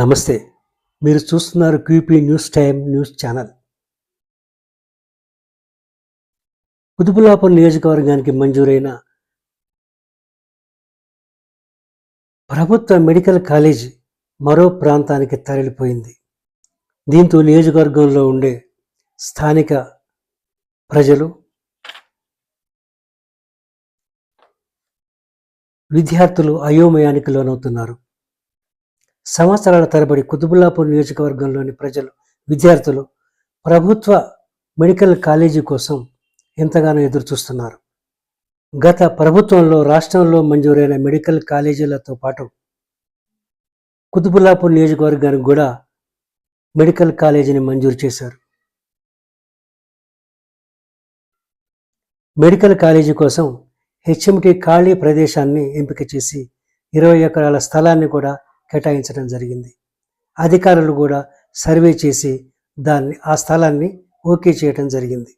నమస్తే. మీరు చూస్తున్నారు QP news time news channel. Pudupulapam నియోజకవర్గానికి మంజూరైన ప్రభుత్వ మెడికల్ కాలేజీ మరో ప్రాంతానికి తరలిపోయింది. దీంతో నియోజకవర్గంలో ఉండే స్థానిక ప్రజలు విద్యార్థులు అయోమయానికి లోనవుతున్నారు. సంవత్సరాల తరబడి కుతుబుల్లాపూర్ నియోజకవర్గంలోని ప్రజలు విద్యార్థులు ప్రభుత్వ మెడికల్ కాలేజీ కోసం ఎంతగానో ఎదురు చూస్తున్నారు గత ప్రభుత్వంలో రాష్ట్రంలో మంజూరైన మెడికల్ కాలేజీలతో పాటు కుతుబుల్లాపూర్ నియోజకవర్గానికి కూడా మెడికల్ కాలేజీని మంజూరు చేశారు. మెడికల్ కాలేజీ కోసం హెచ్ఎంటి ఖాళీ ప్రదేశాన్ని ఎంపిక చేసి ఇరవై ఎకరాల స్థలాన్ని కూడా కేటాయించడం జరిగింది. అధికారులు కూడా సర్వే చేసి దాన్ని ఆ స్థలాన్ని ఓకే చేయడం జరిగింది.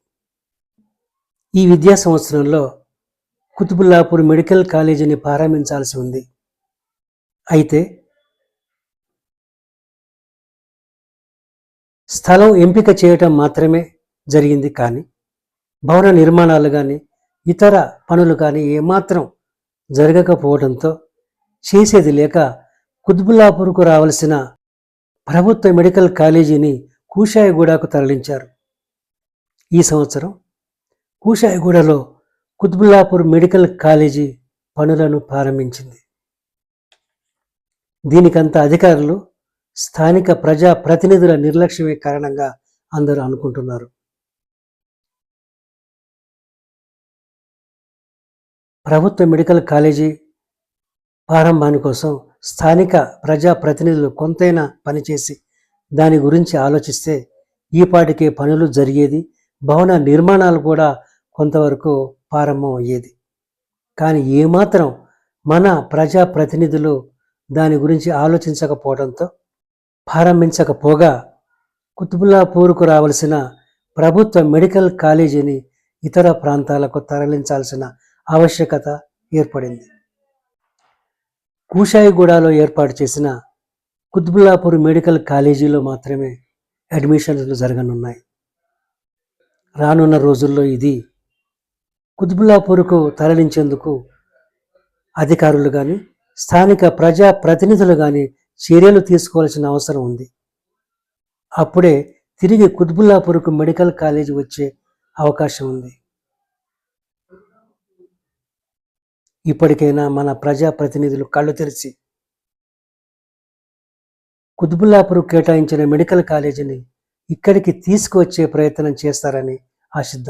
ఈ విద్యా సంవత్సరంలో కుతుబుల్లాపూర్ మెడికల్ కాలేజీని ప్రారంభించాల్సి ఉంది. అయితే స్థలం ఎంపిక చేయటం మాత్రమే జరిగింది కానీ భవన నిర్మాణాలు కానీ ఇతర పనులు కానీ ఏమాత్రం జరగకపోవడంతో చేసేది లేక కుత్బుల్లాపూర్కు రావాల్సిన ప్రభుత్వ మెడికల్ కాలేజీని కూషాయిగూడకు తరలించారు. ఈ సంవత్సరం కూషాయిగూడలో కుత్బుల్లాపూర్ మెడికల్ కాలేజీ పనులను ప్రారంభించింది. దీనికంత అధికారులు స్థానిక ప్రజా ప్రతినిధుల నిర్లక్ష్యమే కారణంగా అందరూ అనుకుంటున్నారు. ప్రభుత్వ మెడికల్ కాలేజీ ప్రారంభాని కోసం స్థానిక ప్రజా ప్రతినిధులు కొంతైనా పనిచేసి దాని గురించి ఆలోచిస్తే ఈపాటికే పనులు జరిగేది భవన నిర్మాణాలు కూడా కొంతవరకు ప్రారంభం అయ్యేది కానీ ఏమాత్రం మన ప్రజా ప్రతినిధులు దాని గురించి ఆలోచించకపోవడంతో ప్రారంభించకపోగా కుతుబుల్లాపూర్కు రావలసిన ప్రభుత్వ మెడికల్ కాలేజీని ఇతర ప్రాంతాలకు తరలించాల్సిన ఆవశ్యకత ఏర్పడింది. కూషాయిగూడలో ఏర్పాటు చేసిన కుత్బుల్లాపూర్ మెడికల్ కాలేజీలో మాత్రమే అడ్మిషన్లు జరగనున్నాయి. రానున్న రోజుల్లో ఇది కుత్బుల్లాపూర్కు తరలించేందుకు అధికారులు కానీ స్థానిక ప్రజా ప్రతినిధులు కానీ చర్యలు తీసుకోవాల్సిన అవసరం ఉంది. అప్పుడే తిరిగి కుత్బుల్లాపూర్కు మెడికల్ కాలేజీ వచ్చే అవకాశం ఉంది. ఇప్పటికైనా మన ప్రజా ప్రతినిధులు కళ్ళు తెరిచి కుతుబుల్లాపూర్ కేటాయించిన మెడికల్ కాలేజీని ఇక్కడికి తీసుకువచ్చే ప్రయత్నం చేస్తారని ఆశిద్దాం.